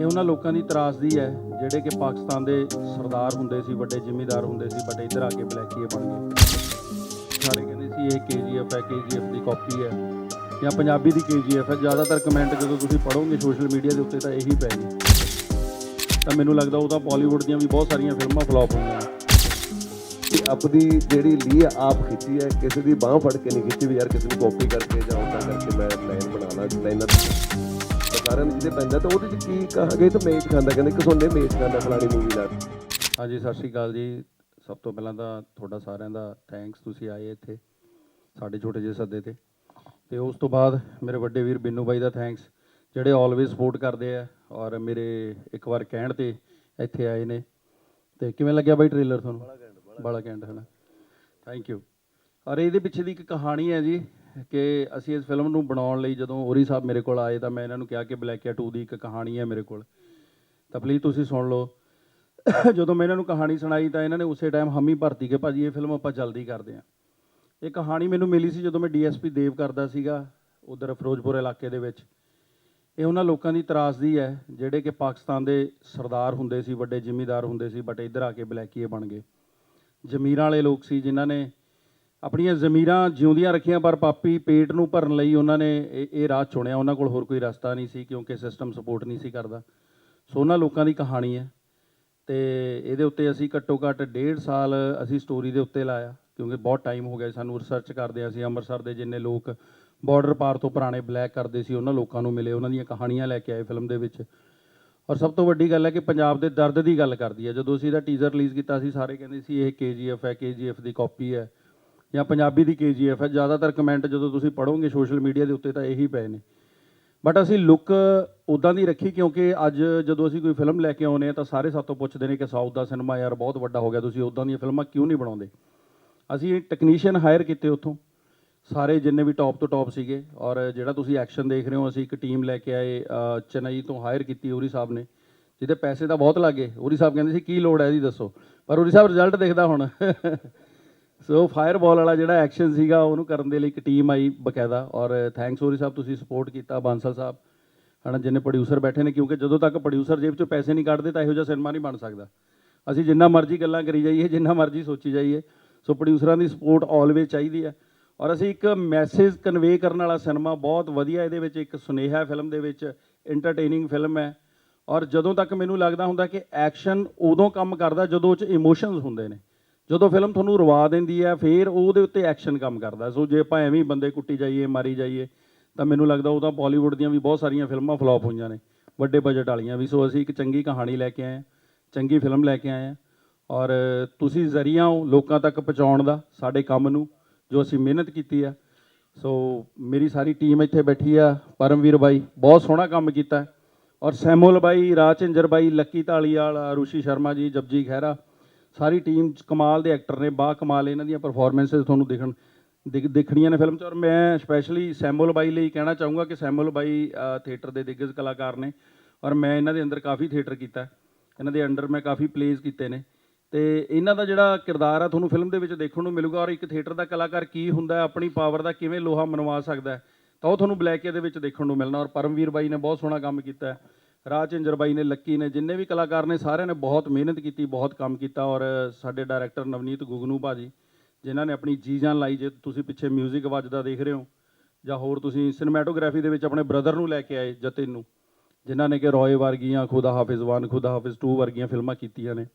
ਇਹ ਉਹਨਾਂ ਲੋਕਾਂ ਦੀ ਤਰਾਸਦੀ ਹੈ, ਜਿਹੜੇ ਕਿ ਪਾਕਿਸਤਾਨ ਦੇ ਸਰਦਾਰ ਹੁੰਦੇ ਸੀ, ਵੱਡੇ ਜ਼ਿਮੀਂਦਾਰ ਹੁੰਦੇ ਸੀ ਬਟ ਇੱਧਰ ਆ ਕੇ ਬਲੈਕੀਏ ਬਣ ਗਏ। ਸਾਰੇ ਕਹਿੰਦੇ ਸੀ ਇਹ ਕੇਜੀਐਫ ਹੈ, ਕੇਜੀਐਫ ਦੀ ਕਾਪੀ ਹੈ ਜਾਂ ਪੰਜਾਬੀ ਦੀ ਕੇਜੀਐਫ ਹੈ। ਜ਼ਿਆਦਾਤਰ ਕਮੈਂਟ ਜਦੋਂ ਤੁਸੀਂ ਪੜੋਗੇ ਸੋਸ਼ਲ ਮੀਡੀਆ ਦੇ ਉੱਤੇ ਤਾਂ ਇਹੀ ਪੈ ਗਏ। ਤਾਂ ਮੈਨੂੰ ਲੱਗਦਾ ਉਹ ਤਾਂ ਬਾਲੀਵੁੱਡ ਦੀਆਂ ਵੀ ਬਹੁਤ ਸਾਰੀਆਂ ਫਿਲਮਾਂ ਫਲॉप ਹੋਈਆਂ ਨੇ। ਕਿ ਆਪਣੀ ਜਿਹੜੀ ਲੀ ਆਪ ਖਿੱਚੀ ਹੈ, ਕਿਸੇ ਦੀ ਬਾਹ ਫੜ ਕੇ ਨਹੀਂ ਖਿੱਚੀ ਵੀ ਯਾਰ ਕਿਸੇ ਨੂੰ ਕਾਪੀ ਕਰਕੇ ਜਾਂ ਉਦਾਂ ਕਰਕੇ ਮੈਂ ਲਾਈਨ ਬਣਾ ਲਾਂ ਸਾਰਿਆਂ ਨੂੰ ਜਿਹਦੇ ਪੈਂਦਾ ਤਾਂ ਉਹਦੇ ਚ ਕੀ ਕਹਾਂਗੇ? ਤਾਂ ਮੇਚ ਖਾਂਦਾ ਕਹਿੰਦੇ ਕਿ ਸੋਨੇ ਮੇਚ ਖਾਂਦਾ ਫਲਾਣੀ ਮੂਵੀ ਨਾਲ। ਹਾਂਜੀ ਸਤਿ ਸ਼੍ਰੀ ਅਕਾਲ ਜੀ। ਸਭ ਤੋਂ ਪਹਿਲਾਂ ਤਾਂ ਤੁਹਾਡਾ ਸਾਰਿਆਂ ਦਾ ਥੈਂਕਸ ਤੁਸੀਂ ਆਏ ਇੱਥੇ ਸਾਡੇ ਛੋਟੇ ਜਿਹੇ ਸੱਦੇ ਤੇ। ਤੇ ਉਸ ਤੋਂ ਬਾਅਦ ਮੇਰੇ ਵੱਡੇ ਵੀਰ ਬਿੰਨੂ ਬਾਈ ਦਾ ਥੈਂਕਸ ਜਿਹੜੇ ਆਲਵੇਜ਼ ਸਪੋਰਟ ਕਰਦੇ ਆ ਔਰ ਮੇਰੇ ਇੱਕ ਵਾਰ ਕਹਿਣ ਤੇ ਇੱਥੇ ਆਏ ਨੇ। ਤੇ ਕਿਵੇਂ ਲੱਗਿਆ ਬਾਈ ਟ੍ਰੇਲਰ ਤੁਹਾਨੂੰ? ਬੜਾ ਘੈਂਟ ਹੈ ਨਾ? ਥੈਂਕ ਯੂ ਔਰ ਇਹਦੇ ਪਿੱਛੇ ਦੀ ਇੱਕ ਕਹਾਣੀ ਹੈ ਜੀ ਕਿ ਅਸੀਂ ਇਸ ਫਿਲਮ ਨੂੰ ਬਣਾਉਣ ਲਈ ਜਦੋਂ ਔਰੀ ਸਾਹਿਬ ਮੇਰੇ ਕੋਲ ਆਏ ਤਾਂ ਮੈਂ ਇਹਨਾਂ ਨੂੰ ਕਿਹਾ ਕਿ ਬਲੈਕੀਆ 2 ਦੀ ਇੱਕ ਕਹਾਣੀ ਹੈ ਮੇਰੇ ਕੋਲ। ਤਾਂ ਪਲੀਜ਼ ਤੁਸੀਂ ਸੁਣ ਲਓ। ਜਦੋਂ ਮੈਂ ਇਹਨਾਂ ਨੂੰ ਕਹਾਣੀ ਸੁਣਾਈ ਤਾਂ ਇਹਨਾਂ ਨੇ ਉਸੇ ਟਾਈਮ ਹਮੀ ਭਰਤੀ ਕਿ ਭਾਜੀ ਇਹ ਫਿਲਮ ਆਪਾਂ ਜਲਦੀ ਕਰਦੇ ਹਾਂ। ਇਹ ਕਹਾਣੀ ਮੈਨੂੰ ਮਿਲੀ ਸੀ ਜਦੋਂ ਮੈਂ ਡੀਐਸਪੀ ਦੇਵ ਕਰਦਾ ਸੀਗਾ ਉਧਰ ਫਿਰੋਜ਼ਪੁਰ ਇਲਾਕੇ ਦੇ ਵਿੱਚ। ਇਹ ਉਹਨਾਂ ਲੋਕਾਂ ਦੀ ਤਰਾਸਦੀ ਹੈ, ਜਿਹੜੇ ਕਿ ਪਾਕਿਸਤਾਨ ਦੇ ਸਰਦਾਰ ਹੁੰਦੇ ਸੀ, ਵੱਡੇ ਜ਼ਿਮੀਂਦਾਰ ਹੁੰਦੇ ਸੀ ਬਟ ਇੱਧਰ ਆ ਕੇ ਬਲੈਕੀਏ ਬਣ ਗਏ। ਜ਼ਮੀਰਾਂ ਵਾਲੇ ਲੋਕ ਸੀ ਜਿਨ੍ਹਾਂ ਨੇ ਆਪਣੀਆਂ ਜ਼ਮੀਰਾਂ ਜਿਉਂਦੀਆਂ ਰੱਖੀਆਂ, ਪਰ ਪਾਪੀ ਪੇਟ ਨੂੰ ਭਰਨ ਲਈ ਉਹਨਾਂ ਨੇ ਇਹ ਇਹ ਰਾਹ ਚੁਣਿਆ। ਉਹਨਾਂ ਕੋਲ ਹੋਰ ਕੋਈ ਰਸਤਾ ਨਹੀਂ ਸੀ, ਕਿਉਂਕਿ ਸਿਸਟਮ ਸਪੋਰਟ ਨਹੀਂ ਸੀ ਕਰਦਾ। ਸੋ ਉਹਨਾਂ ਲੋਕਾਂ ਦੀ ਕਹਾਣੀ ਹੈ। ਤੇ ਇਹਦੇ ਉੱਤੇ ਅਸੀਂ ਘੱਟੋ ਘੱਟ ਡੇਢ ਸਾਲ ਅਸੀਂ ਸਟੋਰੀ ਦੇ ਉੱਤੇ ਲਾਇਆ, ਕਿਉਂਕਿ ਬਹੁਤ ਟਾਈਮ ਹੋ ਗਿਆ ਸਾਨੂੰ ਰਿਸਰਚ ਕਰਦੇ ਅਸੀਂ, ਅੰਮ੍ਰਿਤਸਰ ਦੇ ਜਿੰਨੇ ਲੋਕ ਬਾਰਡਰ ਪਾਰ ਤੋਂ ਪੁਰਾਣੇ ਬਲੈਕ ਕਰਦੇ ਸੀ, ਉਹਨਾਂ ਲੋਕਾਂ ਨੂੰ ਮਿਲੇ, ਉਹਨਾਂ ਦੀਆਂ ਕਹਾਣੀਆਂ ਲੈ ਕੇ ਆਏ ਫਿਲਮ ਦੇ ਵਿੱਚ। ਔਰ ਸਭ ਤੋਂ ਵੱਡੀ ਗੱਲ ਹੈ ਕਿ ਪੰਜਾਬ ਦੇ ਦਰਦ ਦੀ ਗੱਲ ਕਰਦੀ ਹੈ। ਜਦੋਂ ਅਸੀਂ ਇਹਦਾ ਟੀਜ਼ਰ ਰਿਲੀਜ਼ ਕੀਤਾ ਸੀ, ਸਾਰੇ ਕਹਿੰਦੇ ਸੀ, ਇਹ ਕੇਜੀਐਫ ਹੈ ਕੇਜੀਐਫ ਦੀ ਕਾਪੀ ਹੈ। ਜਾਂ ਪੰਜਾਬੀ ਦੀ ਕੇਜੀਐਫ ਹੈ ਜ਼ਿਆਦਾਤਰ ਕਮੈਂਟ ਜਦੋਂ ਤੁਸੀਂ ਪੜੋਗੇ ਸੋਸ਼ਲ ਮੀਡੀਆ ਦੇ ਉੱਤੇ ਤਾਂ ਇਹੀ ਪਏ ਨੇ। ਬਟ ਅਸੀਂ ਲੁੱਕ ਉਦਾਂ ਦੀ ਰੱਖੀ ਕਿਉਂਕਿ ਅੱਜ ਜਦੋਂ ਅਸੀਂ ਕੋਈ ਫਿਲਮ ਲੈ ਕੇ ਆਉਨੇ ਆ ਤਾਂ ਸਾਰੇ ਸਾਤੋਂ ਪੁੱਛਦੇ ਨੇ ਕਿ ਸਾਊਥ ਦਾ ਸਿਨੇਮਾ ਯਾਰ ਬਹੁਤ ਵੱਡਾ ਹੋ ਗਿਆ ਤੁਸੀਂ ਉਦਾਂ ਦੀਆਂ ਫਿਲਮਾਂ ਕਿਉਂ ਨਹੀਂ ਬਣਾਉਂਦੇ? ਅਸੀਂ ਟੈਕਨੀਸ਼ੀਅਨ ਹਾਇਰ ਕੀਤੇ ਉੱਥੋਂ। ਸਾਰੇ ਜਿੰਨੇ ਵੀ ਟੌਪ ਤੋਂ ਟੌਪ ਸੀਗੇ ਔਰ ਜਿਹੜਾ ਤੁਸੀਂ ਐਕਸ਼ਨ ਦੇਖ ਰਹੇ ਹੋ ਅਸੀਂ ਇੱਕ ਟੀਮ ਲੈ ਕੇ ਆਏ ਅ, ਚੇਨਈ ਤੋਂ ਹਾਇਰ ਕੀਤੀ ਉਰੀ ਸਾਹਿਬ ਨੇ ਜਿਹਦੇ ਪੈਸੇ ਤਾਂ ਬਹੁਤ ਲੱਗੇ ਉਰੀ ਸਾਹਿਬ ਕਹਿੰਦੇ ਸੀ ਕੀ ਲੋੜ ਹੈ ਇਹਦੀ ਦੱਸੋ? ਪਰ ਉਰੀ ਸਾਹਿਬ ਰਿਜ਼ਲਟ ਦੇਖਦਾ ਹੁਣ। ਸੋ ਫਾਇਰਬਾਲ ਵਾਲਾ ਜਿਹੜਾ ਐਕਸ਼ਨ ਸੀਗਾ, ਉਹਨੂੰ ਕਰਨ ਦੇ ਲਈ ਇੱਕ ਟੀਮ ਆਈ ਬਕਾਇਦਾ ਔਰ ਥੈਂਕਸ ਉਰੀ ਸਾਹਿਬ, ਤੁਸੀਂ ਸਪੋਰਟ ਕੀਤਾ, ਬਾਂਸਲ ਸਾਹਿਬ, ਹਨਾ, ਜਿੰਨੇ ਪ੍ਰੋਡਿਊਸਰ ਬੈਠੇ ਨੇ, ਕਿਉਂਕਿ ਜਦੋਂ ਤੱਕ ਪ੍ਰੋਡਿਊਸਰ ਜੇਬ 'ਚੋਂ ਪੈਸੇ ਨਹੀਂ ਕੱਢਦੇ, ਤਾਂ ਇਹੋ ਜਿਹਾ ਸਿਨੇਮਾ ਨਹੀਂ ਬਣ ਸਕਦਾ। ਅਸੀਂ ਜਿੰਨਾ ਮਰਜ਼ੀ ਗੱਲਾਂ ਕਰੀ ਜਾਈਏ, ਜਿੰਨਾ ਮਰਜ਼ੀ ਸੋਚੀ ਜਾਈਏ ਸੋ ਪ੍ਰੋਡਿਊਸਰਾਂ ਦੀ ਸਪੋਰਟ ਆਲਵੇਜ਼ ਚਾਹੀਦੀ ਹੈ ਔਰ ਅਸੀਂ ਇੱਕ ਮੈਸੇਜ ਕਨਵੇ ਕਰਨ ਵਾਲਾ ਸਿਨੇਮਾ ਬਹੁਤ ਵਧੀਆ, ਇਹਦੇ ਵਿੱਚ ਇੱਕ ਸੁਨੇਹਾ ਫਿਲਮ ਦੇ ਵਿੱਚ ਐਂਟਰਟੇਨਿੰਗ ਫਿਲਮ ਹੈ। ਔਰ ਜਦੋਂ ਤੱਕ ਮੈਨੂੰ ਲੱਗਦਾ ਹੁੰਦਾ ਕਿ ਐਕਸ਼ਨ ਉਦੋਂ ਕੰਮ ਕਰਦਾ, ਜਦੋਂ ਉਹ 'ਚ ਇਮੋਸ਼ਨਸ ਹੁੰਦੇ ਨੇ। ਜਦੋਂ ਫਿਲਮ ਤੁਹਾਨੂੰ ਰਵਾ ਦਿੰਦੀ ਹੈ, ਫਿਰ ਉਹਦੇ ਉੱਤੇ ਐਕਸ਼ਨ ਕੰਮ ਕਰਦਾ। ਸੋ ਜੇ ਆਪਾਂ ਐਵੇਂ ਹੀ ਬੰਦੇ ਕੁੱਟੀ ਜਾਈਏ, ਮਾਰੀ ਜਾਈਏ, ਤਾਂ ਮੈਨੂੰ ਲੱਗਦਾ ਉਹ ਤਾਂ ਬਾਲੀਵੁੱਡ ਦੀਆਂ ਵੀ ਬਹੁਤ ਸਾਰੀਆਂ ਫਿਲਮਾਂ ਫਲॉप ਹੋਈਆਂ ਨੇ, ਵੱਡੇ ਬਜਟ ਵਾਲੀਆਂ ਵੀ। ਸੋ ਅਸੀਂ ਇੱਕ ਚੰਗੀ ਕਹਾਣੀ ਲੈ ਕੇ ਆਏ ਹਾਂ, ਚੰਗੀ ਫਿਲਮ ਲੈ ਕੇ ਆਏ ਹਾਂ। ਔਰ ਤੁਸੀਂ ਜ਼ਰੀਆ ਹੋ ਲੋਕਾਂ ਤੱਕ ਪਹੁੰਚਾਉਣ ਦਾ, ਸਾਡੇ ਕੰਮ ਨੂੰ, ਜੋ ਅਸੀਂ ਮਿਹਨਤ ਕੀਤੀ ਆ। ਸੋ ਮੇਰੀ ਸਾਰੀ ਟੀਮ ਇੱਥੇ ਬੈਠੀ ਆ, ਪਰਮਵੀਰ ਬਾਈ, ਬਹੁਤ ਸੋਹਣਾ ਕੰਮ ਕੀਤਾ। ਔਰ ਸੈਮੂਅਲ ਬਾਈ, ਰਾਜਿੰਦਰ ਬਾਈ, ਲੱਕੀ ਢਾਲੀਵਾਲ ਰੂਸ਼ੀ ਸ਼ਰਮਾ ਜੀ ਜਪਜੀ ਖਹਿਰਾ ਸਾਰੀ ਟੀਮ ਕਮਾਲ ਦੇ ਐਕਟਰ ਨੇ, ਬਾ ਕਮਾਲ ਇਹਨਾਂ ਦੀਆਂ ਪਰਫਾਰਮੈਂਸਸ ਤੁਹਾਨੂੰ ਦੇਖਣ, ਦਿਖ- ਦਿਖਣੀਆਂ ਨੇ ਫਿਲਮ 'ਚ। ਔਰ ਮੈਂ ਸਪੈਸ਼ਲੀ ਸੈਮੂਅਲ ਬਾਈ ਲਈ ਕਹਿਣਾ ਚਾਹੂੰਗਾ ਕਿ ਸੈਮੂਅਲ ਬਾਈ ਥੀਏਟਰ ਦੇ ਦਿੱਗਜ ਕਲਾਕਾਰ ਨੇ। ਔਰ ਮੈਂ ਇਹਨਾਂ ਦੇ ਅੰਦਰ ਕਾਫੀ ਥੀਏਟਰ ਕੀਤਾ ਇਹਨਾਂ ਦੇ ਅੰਡਰ ਮੈਂ ਕਾਫੀ ਪਲੇਜ਼ ਕੀਤੇ ਨੇ। ਤੇ ਇਹਨਾਂ ਦਾ ਜਿਹੜਾ ਕਿਰਦਾਰ ਆ, ਤੁਹਾਨੂੰ ਫਿਲਮ ਦੇ ਵਿੱਚ ਦੇਖਣ ਨੂੰ ਮਿਲੂਗਾ। ਔਰ ਇੱਕ ਥੀਏਟਰ ਦਾ ਕਲਾਕਾਰ ਕੀ ਹੁੰਦਾ ਹੈ, ਆਪਣੀ ਪਾਵਰ ਦਾ ਕਿਵੇਂ ਲੋਹਾ ਮਨਵਾ ਸਕਦਾ ਤਾਂ ਉਹ ਤੁਹਾਨੂੰ ਬਲੈਕ ਦੇ ਵਿੱਚ ਦੇਖਣ ਨੂੰ ਮਿਲਣਾ। ਔਰ ਪਰਮਵੀਰ ਬਾਈ ਨੇ ਬਹੁਤ ਸੋਹਣਾ ਕੰਮ ਕੀਤਾ ਹੈ। ਰਾਜਿੰਦਰ ਬਾਈ ਨੇ, ਲੱਕੀ ਨੇ, ਜਿੰਨੇ ਵੀ ਕਲਾਕਾਰ ਨੇ, ਸਾਰਿਆਂ ਨੇ ਬਹੁਤ ਮਿਹਨਤ ਕੀਤੀ, ਬਹੁਤ ਕੰਮ ਕੀਤਾ ਔਰ ਸਾਡੇ ਡਾਇਰੈਕਟਰ ਨਵਨੀਤ ਗੁਗਨੂ ਭਾਜੀ, ਜਿਨ੍ਹਾਂ ਨੇ ਆਪਣੀ ਜੀ ਜਾਨ ਲਾਈ, ਜੇ ਤੁਸੀਂ ਪਿੱਛੇ 뮤직 ਵੱਜਦਾ ਦੇਖ ਰਹੇ ਹੋ, ਜਾਂ ਹੋਰ ਤੁਸੀਂ ਸਿਨੇਮੈਟੋਗ੍ਰਾਫੀ ਦੇ ਵਿੱਚ ਆਪਣੇ ਬ੍ਰਦਰ ਨੂੰ ਲੈ ਕੇ ਆਏ, ਜਤਿਨ ਨੂੰ, ਜਿਨ੍ਹਾਂ ਨੇ ਕਿ ਰੋਏ ਵਰਗੀਆਂ, ਖੁਦਾ ਹਾਫਿਜ਼ 1 ਖੁਦਾ ਹਾਫਿਜ਼ 2 ਵਰਗੀਆਂ ਫਿਲਮਾਂ ਕੀਤੀਆਂ ਨੇ।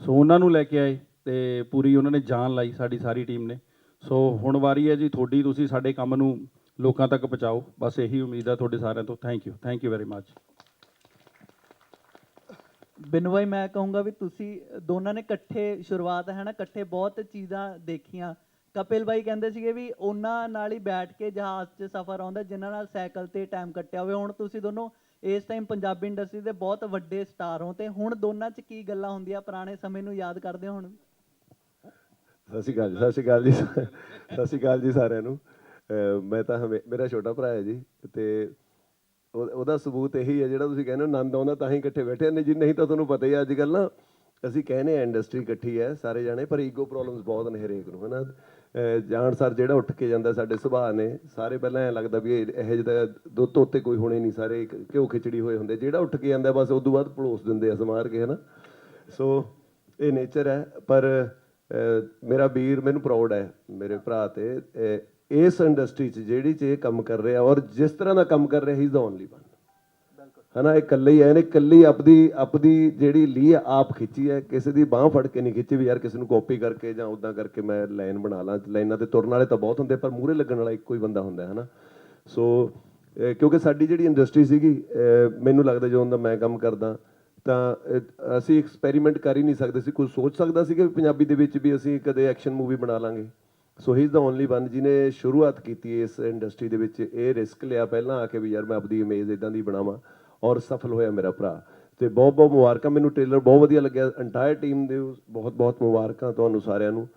ਸੋ ਉਹਨਾਂ ਨੂੰ ਲੈ ਕੇ ਆਏ ਤੇ ਪੂਰੀ ਉਹਨਾਂ ਨੇ ਜਾਨ ਲਾਈ, ਸਾਡੀ ਸਾਰੀ ਟੀਮ ਨੇ। ਸੋ ਹੁਣ ਵਾਰੀ ਹੈ ਜੀ, ਤੁਹਾਡੀ, ਤੁਸੀਂ ਸਾਡੇ ਕੰਮ ਨੂੰ ਲੋਕਾਂ ਤੱਕ ਪਹੁੰਚਾਓ। ਬਸ ਇਹੀ ਉਮੀਦ ਹੈ ਤੁਹਾਡੇ ਸਾਰਿਆਂ ਤੋਂ। Thank you thank you very much Binnu ਭਾਈ ਮੈਂ ਕਹੂੰਗਾ ਵੀ ਤੁਸੀਂ ਦੋਨਾਂ ਨੇ ਇਕੱਠੇ ਸ਼ੁਰੂਆਤ ਹੈ ਨਾ, ਇਕੱਠੇ ਬਹੁਤ ਚੀਜ਼ਾਂ ਦੇਖੀਆਂ। ਕਪਿਲ ਭਾਈ ਕਹਿੰਦੇ ਸੀਗੇ ਵੀ ਉਹਨਾਂ ਨਾਲ ਹੀ ਬੈਠ ਕੇ ਜਹਾਜ਼ 'ਚ ਸਫ਼ਰ ਆਉਂਦਾ, ਜਿਨ੍ਹਾਂ ਨਾਲ ਸਾਈਕਲ ਤੇ ਟਾਈਮ ਕੱਟਿਆ ਹੋਵੇ। ਹੁਣ ਤੁਸੀਂ ਦੋਨੋਂ ਇਸ ਟਾਈਮ ਪੰਜਾਬੀ ਇੰਡਸਟਰੀ ਦੇ ਬਹੁਤ ਵੱਡੇ ਸਟਾਰ ਹੋ ਤੇ ਹੁਣ ਦੋਨਾਂ 'ਚ ਕੀ ਗੱਲਾਂ ਹੁੰਦੀਆਂ ਪੁਰਾਣੇ ਸਮੇਂ ਨੂੰ ਯਾਦ ਕਰਦੇ ਹੋ ਹੁਣ? ਸਤਿ ਸ਼੍ਰੀ ਅਕਾਲ ਸਤਿ ਸ਼੍ਰੀ ਅਕਾਲ ਜੀ, ਸਤਿ ਸ਼੍ਰੀ ਅਕਾਲ ਜੀ ਸਾਰਿਆਂ ਨੂੰ। ਮੈਂ ਤਾਂ ਹਮੇ, ਮੇਰਾ ਛੋਟਾ ਭਰਾ ਹੈ ਜੀ ਤੇ ਉਹਦਾ ਸਬੂਤ ਇਹੀ ਹੈ, ਜਿਹੜਾ ਤੁਸੀਂ ਕਹਿੰਦੇ ਹੋ, ਆਨੰਦ ਆਉਂਦਾ ਤਾਂ ਹੀ ਇਕੱਠੇ ਬੈਠੇ ਨੇ ਜੀ, ਨਹੀਂ ਤਾਂ ਤੁਹਾਨੂੰ ਪਤਾ ਹੀ ਹੈ ਅੱਜ ਕੱਲ ਨਾ, ਅਸੀਂ ਕਹਿੰਦੇ ਆ ਇੰਡਸਟਰੀ ਇਕੱਠੀ ਹੈ ਸਾਰੇ ਜਾਣੇ, ਪਰ ਈਗੋ ਪ੍ਰੋਬਲਮਸ ਬਹੁਤ ਨੇ ਹਰੇਕ ਨੂੰ, ਹਨਾ? ਅਹ ਜਾਣ ਸਰ ਜਿਹੜਾ ਉੱਠ ਕੇ ਜਾਂਦਾ, ਸਾਡੇ ਸੁਭਾਅ ਨੇ, ਸਾਰੇ ਪਹਿਲਾਂ ਐ ਲੱਗਦਾ ਵੀ ਇਹ, ਇਹੋ ਜਿਹੇ ਤਾਂ ਦੁੱਧ ਤੋਂ ਉੱਤੇ ਕੋਈ ਹੋਣੇ ਨਹੀਂ, ਸਾਰੇ ਘਿਓ ਖਿਚੜੀ ਹੋਏ ਹੁੰਦੇ। ਜਿਹੜਾ ਉੱਠ ਕੇ ਜਾਂਦਾ, ਬਸ ਉਸ ਤੋਂ ਬਾਅਦ ਪਲੋਸ ਦਿੰਦੇ ਆ ਸਮਾਰ ਕੇ, ਹਨਾ? ਸੋ ਇਹ ਨੇਚਰ ਹੈ, ਪਰ ਮੇਰਾ ਵੀਰ ਮੈਨੂੰ ਪ੍ਰਾਊਡ ਹੈ, ਮੇਰੇ ਭਰਾ ਤੇ ਇਸ ਇੰਡਸਟਰੀ 'ਚ ਜਿਹੜੀ 'ਚ ਇਹ ਕੰਮ ਕਰ ਰਿਹਾ ਔਰ ਜਿਸ ਤਰ੍ਹਾਂ ਦਾ ਕੰਮ ਕਰ ਰਿਹਾ he is the only one ਹਨਾ ਇਹ ਇਕੱਲੇ ਹੀ ਐ ਨੇ ਇਕੱਲੀ ਆਪਦੀ ਆਪਦੀ ਜਿਹੜੀ ਲੀ ਆਪ ਖਿੱਚੀ ਹੈ ਕਿਸੇ ਦੀ ਬਾਹ ਫੜ ਕੇ ਨਹੀਂ ਖਿੱਚੀ ਵੀ ਯਾਰ ਕਿਸੇ ਨੂੰ ਕਾਪੀ ਕਰਕੇ ਜਾਂ ਉਦਾਂ ਕਰਕੇ ਮੈਂ ਲਾਈਨ ਬਣਾ ਲਾਂ ਲਾਈਨਾਂ ਤੇ ਤੁਰਨ ਵਾਲੇ ਤਾਂ ਬਹੁਤ ਹੁੰਦੇ ਪਰ ਮੂਹਰੇ ਲੱਗਣ ਵਾਲਾ ਇੱਕੋ ਹੀ ਬੰਦਾ ਹੁੰਦਾ ਹੈ ਹਨਾ ਸੋ ਕਿਉਂਕਿ ਸਾਡੀ ਜਿਹੜੀ ਇੰਡਸਟਰੀ ਸੀਗੀ ਮੈਨੂੰ ਲੱਗਦਾ ਜਦੋਂ ਦਾ ਮੈਂ ਕੰਮ ਕਰਦਾ ਤਾਂ ਅਸੀਂ ਐਕਸਪੈਰੀਮੈਂਟ ਕਰ ਹੀ ਨਹੀਂ ਸਕਦੇ ਸੀ। ਕੋਈ ਸੋਚ ਸਕਦਾ ਸੀ ਕਿ ਪੰਜਾਬੀ ਦੇ ਵਿੱਚ ਵੀ ਅਸੀਂ ਕਦੇ ਐਕਸ਼ਨ ਮੂਵੀ ਬਣਾ ਲਾਂਗੇ। So he is the only one ਜਿਹਨੇ ਸ਼ੁਰੂਆਤ ਕੀਤੀ ਇਸ ਇੰਡਸਟਰੀ ਦੇ ਵਿੱਚ। ਇਹ ਰਿਸਕ ਲਿਆ ਪਹਿਲਾਂ ਆ ਕੇ ਵੀ ਯਾਰ ਮੈਂ ਆਪਦੀ ਇਮੇਜ ਇਦਾਂ ਦੀ ਬਣਾਵਾਂ ਔਰ ਸਫਲ ਹੋਇਆ ਮੇਰਾ ਭਰਾ। ਤੇ ਬਹੁਤ ਬਹੁਤ ਮੁਬਾਰਕਾਂ। ਮੈਨੂੰ ਟ੍ਰੇਲਰ ਬਹੁਤ ਵਧੀਆ ਲੱਗਿਆ। ਐਂਟਾਇਰ ਟੀਮ ਦੇ ਬਹੁਤ ਬਹੁਤ ਮੁਬਾਰਕਾਂ ਤੁਹਾਨੂੰ ਸਾਰਿਆਂ ਨੂੰ।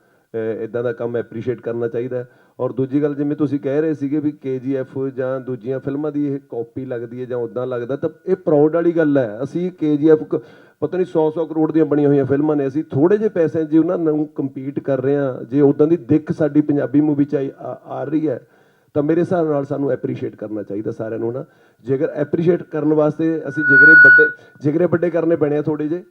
ਇਦਾਂ ਦਾ ਕੰਮ ਐਪਰੀਸ਼ੀਏਟ ਕਰਨਾ ਚਾਹੀਦਾ ਔਰ ਦੂਜੀ ਗੱਲ, ਜਿਵੇਂ ਤੁਸੀਂ ਕਹਿ ਰਹੇ ਸੀਗੇ ਵੀ KGF ਜਾਂ ਦੂਜੀਆਂ ਫਿਲਮਾਂ ਦੀ ਇਹ ਕਾਪੀ ਲੱਗਦੀ ਹੈ ਜਾਂ ਉਦਾਂ ਲੱਗਦਾ, ਤਾਂ ਇਹ ਪ੍ਰਾਊਡ ਵਾਲੀ ਗੱਲ ਹੈ। ਅਸੀਂ KGF ਕ- ਪਤਾ ਨਹੀਂ 100 100 ਕਰੋੜ ਦੀਆਂ ਬਣੀਆਂ ਹੋਈਆਂ ਫਿਲਮਾਂ ਨੇ, ਅਸੀਂ ਥੋੜੇ ਜਿਹੇ ਪੈਸੇ 'ਚ ਜੇ ਉਹਨਾਂ ਨੂੰ ਕੰਪੀਟ ਕਰ ਰਹੇ ਹਾਂ, ਜੇ ਉਦਾਂ ਦੀ ਦਿੱਖ ਸਾਡੀ ਪੰਜਾਬੀ ਮੂਵੀ 'ਚ ਆਈ- ਆ ਆ ਰਹੀ ਹੈ, ਤਾਂ ਮੇਰੇ ਹਿਸਾਬ ਨਾਲ ਸਾਨੂੰ ਐਪਰੀਸ਼ੀਏਟ ਕਰਨਾ ਚਾਹੀਦਾ ਸਾਰਿਆਂ ਨੂੰ ਨਾ। ਜੇਕਰ ਐਪਰੀਸ਼ੀਏਟ ਕਰਨ ਵਾਸਤੇ ਅਸੀਂ ਜਿਗਰੇ ਵੱਡੇ ਜਿਗਰੇ ਵੱਡੇ ਕਰਨੇ ਪੈਣੇ ਆ ਥੋੜੇ ਜਿਹੇ,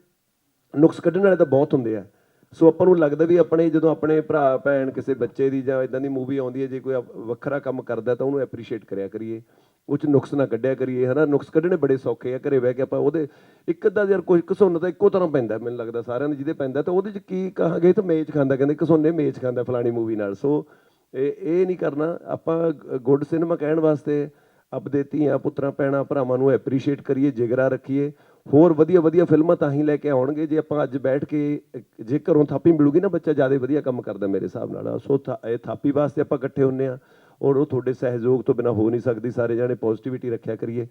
ਨੁਕਸ ਕੱਢਣ ਵਾਲੇ ਤਾਂ ਬਹੁਤ ਹੁੰਦੇ ਆ। ਸੋ ਆਪਾਂ ਨੂੰ ਲੱਗਦਾ ਵੀ ਆਪਣੇ ਜਦੋਂ ਆਪਣੇ ਭਰਾ, ਭੈਣ, ਕਿਸੇ ਬੱਚੇ ਦੀ ਜਾਂ ਇਦਾਂ ਦੀ ਮੂਵੀ ਆਉਂਦੀ ਹੈ, ਜੇ ਕੋਈ ਵੱਖਰਾ ਕੰਮ ਕਰਦਾ ਤਾਂ ਉਹਨੂੰ ਐਪਰੀਸ਼ੀਏਟ ਕਰਿਆ ਕਰੀਏ। ਉਹ ਚ ਨੁਕਸ ਨਾ ਕੱਢਿਆ ਕਰੀਏ, ਹਨਾ? ਨੁਕਸ ਕੱਢਣੇ ਬੜੇ ਸੌਖੇ ਆ, ਘਰੇ ਬਹਿ ਕੇ ਆਪਾਂ ਉਹਦੇ ਇੱਕ ਅੱਧਾ ਯਾਰ ਕੋਈ ਘਸੁੰਨ ਤਾਂ ਇੱਕੋ ਤਰ੍ਹਾਂ ਪੈਂਦਾ, ਮੈਨੂੰ ਲੱਗਦਾ ਸਾਰਿਆਂ ਨੂੰ ਜਿਹਦੇ ਪੈਂਦਾ, ਤਾਂ ਉਹਦੇ ਚ ਕੀ ਕਹਾਂਗੇ? ਤਾਂ ਮੇਜ ਖਾਂਦਾ, ਕਹਿੰਦੇ ਘਸੁੰਨੇ ਮੇਚ ਖਾਂਦਾ ਫਲਾਣੀ ਮੂਵੀ ਨਾਲ। ਸੋ ਇਹ ਇਹ ਨਹੀਂ ਕਰਨਾ। ਆਪਾਂ ਗੁੱਡ ਸਿਨੇਮਾ ਕਹਿਣ ਵਾਸਤੇ ਆਪਦੇ ਧੀਆਂ, ਪੁੱਤਰਾਂ, ਭੈਣਾਂ, ਭਰਾਵਾਂ ਨੂੰ ਐਪਰੀਸ਼ੀਏਟ ਕਰੀਏ, ਜਿਗਰਾ ਰੱਖੀਏ। ਹੋਰ ਵਧੀਆ ਵਧੀਆ ਫਿਲਮਾਂ ਤਾਂ ਹੀ ਲੈ ਕੇ ਆਉਣਗੇ। ਜੇ ਆਪਾਂ ਅੱਜ ਬੈਠ ਕੇ, ਜੇ ਘਰੋਂ ਥਾਪੀ ਮਿਲੂਗੀ ਨਾ ਬੱਚਾ, ਜ਼ਿਆਦਾ ਵਧੀਆ ਕੰਮ ਕਰਦਾ ਮੇਰੇ ਹਿਸਾਬ ਨਾਲ। ਸੋ ਥਾ- ਇਹ ਥਾਪੀ ਵਾਸਤੇ ਆਪਾਂ ਇਕੱਠੇ ਹੁੰਨੇ ਆ। ਔਰ ਉਹ ਤੁਹਾਡੇ ਸਹਿਯੋਗ ਤੋਂ ਬਿਨਾ ਹੋ ਨਹੀਂ ਸਕਦੀ, ਸਾਰੇ ਜਾਣੇ ਪੋਜ਼ਿਟਿਵਿਟੀ ਰੱਖਿਆ ਕਰੀਏ।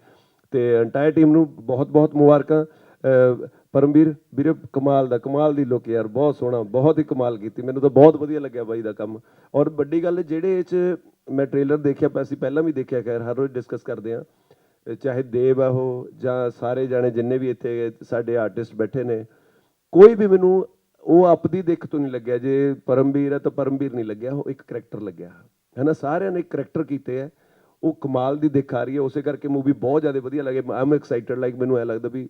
ਤੇ ਐਂਟਾਇਰ ਟੀਮ ਨੂੰ ਬਹੁਤ ਬਹੁਤ ਮੁਬਾਰਕਾਂ। ਅਹ ਪਰਮਵੀਰ, ਵੀਰੇ, ਕਮਾਲ ਦਾ, ਕਮਾਲ ਦੀ ਲੁੱਕ ਯਾਰ, ਬਹੁਤ ਸੋਹਣਾ, ਬਹੁਤ ਹੀ ਕਮਾਲ ਕੀਤੀ। ਮੈਨੂੰ ਤਾਂ ਬਹੁਤ ਵਧੀਆ ਲੱਗਿਆ ਬਾਈ ਦਾ ਕੰਮ। ਔਰ ਵੱਡੀ ਗੱਲ ਜਿਹੜੇ ਇਹ ਚ ਮੈਂ ਟ੍ਰੇਲਰ ਦੇਖਿਆ ਪਿਆ ਸੀ ਪਹਿਲਾਂ ਵੀ ਦੇਖਿਆ, ਖੈਰ, ਹਰ ਰੋਜ਼ ਡਿਸਕਸ ਕਰਦੇ ਆ ਚਾਹੇ ਦੇਵ ਆ ਉਹ, ਜਾਂ ਸਾਰੇ ਜਾਣੇ ਜਿੰਨੇ ਵੀ ਇੱਥੇ ਸਾਡੇ ਆਰਟਿਸਟ ਬੈਠੇ ਨੇ, ਕੋਈ ਵੀ ਮੈਨੂੰ ਉਹ ਆਪਦੀ ਦਿੱਖ ਤੋਂ ਨਹੀਂ ਲੱਗਿਆ। ਜੇ ਪਰਮਵੀਰ ਹੈ ਤਾਂ ਪਰਮਵੀਰ ਨਹੀਂ ਲੱਗਿਆ, ਉਹ ਇੱਕ ਕਰੈਕਟਰ ਲੱਗਿਆ। ਹੈਨਾ ਸਾਰਿਆਂ ਨੇ ਇੱਕ ਕਰੈਕਟਰ ਕੀਤੇ ਹੈ। ਉਹ ਕਮਾਲ ਦੀ ਦਿੱਖ ਆ ਰਹੀ ਹੈ। ਉਸੇ ਕਰਕੇ ਮੂਵੀ ਬਹੁਤ ਜ਼ਿਆਦਾ ਵਧੀਆ ਲੱਗੇ। ਆਮ ਐਕਸਾਈਟਡ ਲਾਈਕ ਮੈਨੂੰ ਐ ਲੱਗਦਾ ਵੀ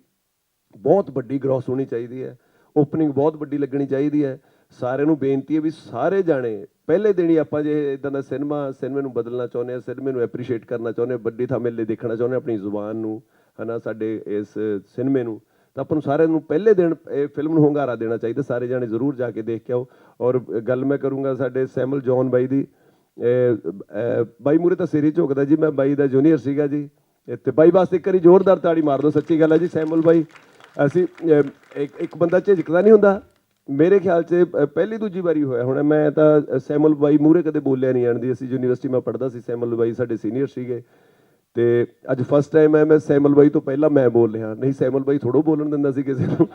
ਬਹੁਤ ਵੱਡੀ ਗ੍ਰੋਸ ਹੋਣੀ ਚਾਹੀਦੀ ਹੈ। ਓਪਨਿੰਗ ਬਹੁਤ ਵੱਡੀ ਲੱਗਣੀ ਚਾਹੀਦੀ ਹੈ। ਸਾਰਿਆਂ ਨੂੰ ਬੇਨਤੀ ਹੈ ਵੀ ਸਾਰੇ ਜਾਣੇ, ਪਹਿਲੇ ਦਿਨ ਹੀ ਆਪਾਂ ਜੇ ਇਦਾਂ ਦਾ ਸਿਨੇਮਾ ਸਿਨੇਮੇ ਨੂੰ ਬਦਲਣਾ ਚਾਹੁੰਦੇ ਆ ਸਿਨੇਮੇ ਨੂੰ ਐਪਰੀਸ਼ੀਏਟ ਕਰਨਾ ਚਾਹੁੰਦੇ ਆ ਵੱਡੀ ਥਾਂ ਮੇਲੇ ਦੇਖਣਾ ਚਾਹੁੰਦੇ ਆ ਆਪਣੀ ਜ਼ੁਬਾਨ ਨੂੰ ਹਨਾ ਸਾਡੇ ਇਸ ਸਿਨੇਮੇ ਨੂੰ, ਤਾਂ ਆਪਾਂ ਨੂੰ ਸਾਰਿਆਂ ਨੂੰ ਪਹਿਲੇ ਦਿਨ ਇਹ ਫਿਲਮ ਨੂੰ ਹੁੰਗਾਰਾ ਦੇਣਾ ਚਾਹੀਦਾ। ਸਾਰੇ ਜਾਣੇ ਜ਼ਰੂਰ ਜਾ ਕੇ ਦੇਖ ਕੇ ਆਓ। ਔਰ ਗੱਲ ਮੈਂ ਕਰੂੰਗਾ ਸਾਡੇ ਸੈਮਲ ਜੌਨ ਬਾਈ ਦੀ। ਬਾਈ ਮੂਰੇ ਤਾਂ ਸਿਰ ਹੀ ਝੁਕਦਾ ਜੀ ਮੈਂ ਬਾਈ ਦਾ ਜੂਨੀਅਰ ਸੀਗਾ ਜੀ। ਤੇ ਬਾਈ ਵਾਸਤੇ ਇੱਕ ਵਾਰੀ ਜ਼ੋਰਦਾਰ ਤਾੜੀ ਮਾਰ ਦਿਓ ਸੱਚੀ ਗੱਲ ਹੈ ਜੀ ਸੈਮਲ ਬਾਈ। ਅਸੀਂ ਇੱਕ ਇੱਕ ਬੰਦਾ ਝਿਜਕਦਾ ਨਹੀਂ ਹੁੰਦਾ। ਮੇਰੇ ਖਿਆਲ 'ਚ ਪਹਿਲੀ ਦੂਜੀ ਵਾਰੀ ਹੋਇਆ ਹੁਣ। ਮੈਂ ਤਾਂ ਅਹ, ਸੈਮਲ ਬਾਈ ਮੂਰੇ ਕਦੇ ਬੋਲਿਆ ਨਹੀਂ ਜਾਣਦੀ ਅਸੀਂ ਯੂਨੀਵਰਸਿਟੀ ਮੈਂ ਪੜ੍ਹਦਾ ਸੀ ਸੈਮਲ ਬਾਈ ਸਾਡੇ ਸੀਨੀਅਰ ਸੀਗੇ। ਤੇ ਅੱਜ ਫਸਟ ਟਾਈਮ ਹੈ ਮੈਂ ਸੈਮਲ ਬਾਈ ਤੋਂ ਪਹਿਲਾਂ ਮੈਂ ਬੋਲ ਰਿਹਾ। ਨਹੀਂ ਸੈਮਲ ਬਾਈ ਥੋੜੋ ਬੋਲਣ ਦਿੰਦਾ ਸੀ ਕਿਸੇ ਨੂੰ।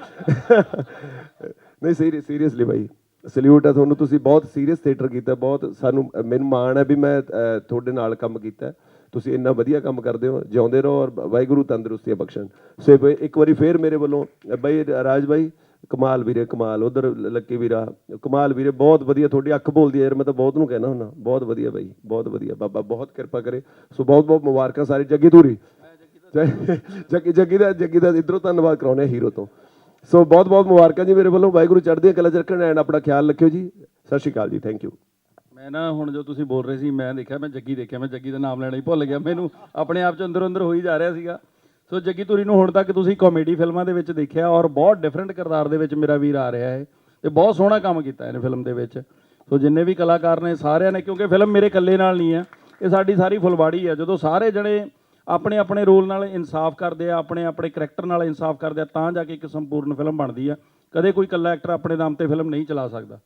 ਨਹੀਂ ਸੀਰੀਅਸਲੀ ਬਾਈ। ਸਲੂਟ ਹੈ ਤੁਹਾਨੂੰ ਤੁਸੀਂ ਬਹੁਤ ਸੀਰੀਅਸ ਥੀਏਟਰ ਕੀਤਾ ਬਹੁਤ ਸਾਨੂੰ ਮੈਨੂੰ ਮਾਣ ਹੈ ਵੀ ਮੈਂ ਤੁਹਾਡੇ ਨਾਲ ਕੰਮ ਕੀਤਾ। ਤੁਸੀਂ ਇੰਨਾ ਵਧੀਆ ਕੰਮ ਕਰਦੇ ਹੋ ਜਿਉਂਦੇ ਰਹੋ ਔਰ ਵਾਹਿਗੁਰੂ ਤੰਦਰੁਸਤੀਆਂ ਬਖਸ਼ਣ। ਸੋ ਇੱਕ ਵਾਰੀ ਫੇਰ ਮੇਰੇ ਵੱਲੋਂ ਬਾਈ ਰਾਜ ਬਾਈ ਕਮਾਲ ਵੀਰੇ ਕਮਾਲ। ਉਧਰ ਲੱਕੀ ਵੀਰਾ ਕਮਾਲ ਵੀਰੇ ਬਹੁਤ ਵਧੀਆ ਤੁਹਾਡੀ ਅੱਖ ਬੋਲਦੀ ਹੈ ਯਾਰ ਮੈਂ ਤਾਂ ਬਹੁਤ ਨੂੰ ਕਹਿਣਾ ਹੁੰਦਾ। ਬਹੁਤ ਵਧੀਆ ਬਾਈ ਬਹੁਤ ਵਧੀਆ। ਬਾਬਾ ਬਹੁਤ ਕਿਰਪਾ ਕਰੇ। ਸੋ ਬਹੁਤ ਬਹੁਤ ਮੁਬਾਰਕਾਂ ਸਾਰੇ ਜੱਗੀ ਧੂਰੀ। ਜੱਗੀ ਜੱਗੀ ਦਾ ਜੱਗੀ ਦਾ ਇਧਰੋਂ ਧੰਨਵਾਦ ਕਰਾਉਣੇ ਹੀਰੋ ਤੋਂ। ਸੋ ਬਹੁਤ ਬਹੁਤ ਮੁਬਾਰਕਾਂ ਜੀ ਮੇਰੇ ਵੱਲੋਂ। ਵਾਹਿਗੁਰੂ ਚੜ੍ਹਦੀਆਂ ਕਲਾ ਚ ਰੱਖਣ ਐਂਡ ਆਪਣਾ ਖਿਆਲ ਰੱਖਿਓ ਜੀ। ਸਤਿ ਸ਼੍ਰੀ ਅਕਾਲ ਜੀ ਥੈਂਕ ਯੂ ਮੈਂ ਨਾ ਹੁਣ ਜੋ ਤੁਸੀਂ ਬੋਲ ਰਹੇ ਸੀ, ਮੈਂ ਦੇਖਿਆ, ਮੈਂ ਜੱਗੀ ਦੇਖਿਆ, ਮੈਂ ਜੱਗੀ ਦਾ ਨਾਮ ਲੈਣਾ ਹੀ ਭੁੱਲ ਗਿਆ। ਮੈਨੂੰ ਆਪਣੇ ਆਪ ਚ ਅੰਦਰ ਅੰਦਰ ਹੋਈ ਜਾ ਰਿਹਾ ਸੀਗਾ। ਸੋ ਜੱਗੀ ਧੂਰੀ ਨੂੰ ਹੁਣ ਤੱਕ ਤੁਸੀਂ ਕਾਮੇਡੀ ਫਿਲਮਾਂ ਦੇ ਵਿੱਚ ਦੇਖਿਆ ਔਰ ਬਹੁਤ ਡਿਫਰੈਂਟ ਕਿਰਦਾਰ ਦੇ ਵਿੱਚ ਮੇਰਾ ਵੀਰ ਆ ਰਿਹਾ ਹੈ ਤੇ ਬਹੁਤ ਸੋਹਣਾ ਕੰਮ ਕੀਤਾ ਇਹਨੇ ਫਿਲਮ ਦੇ ਵਿੱਚ। ਸੋ ਜਿੰਨੇ ਵੀ ਕਲਾਕਾਰ ਨੇ, ਸਾਰਿਆਂ ਨੇ, ਕਿਉਂਕਿ ਫਿਲਮ ਮੇਰੇ ਇਕੱਲੇ ਨਾਲ ਨਹੀਂ ਹੈ। ਇਹ ਸਾਡੀ ਸਾਰੀ ਫੁਲਵਾੜੀ ਹੈ। ਜਦੋਂ ਸਾਰੇ ਜਣੇ ਆਪਣੇ ਆਪਣੇ ਰੋਲ ਨਾਲ ਇਨਸਾਫ ਕਰਦੇ ਆ, ਆਪਣੇ ਆਪਣੇ ਕਰੈਕਟਰ ਨਾਲ ਇਨਸਾਫ ਕਰਦੇ ਆ, ਤਾਂ ਜਾ ਕੇ ਇੱਕ ਸੰਪੂਰਨ ਫਿਲਮ ਬਣਦੀ ਆ। ਕਦੇ ਕੋਈ ਇਕੱਲਾ ਐਕਟਰ ਆਪਣੇ ਨਾਮ ਤੇ ਫਿਲਮ ਨਹੀਂ ਚਲਾ ਸਕਦਾ।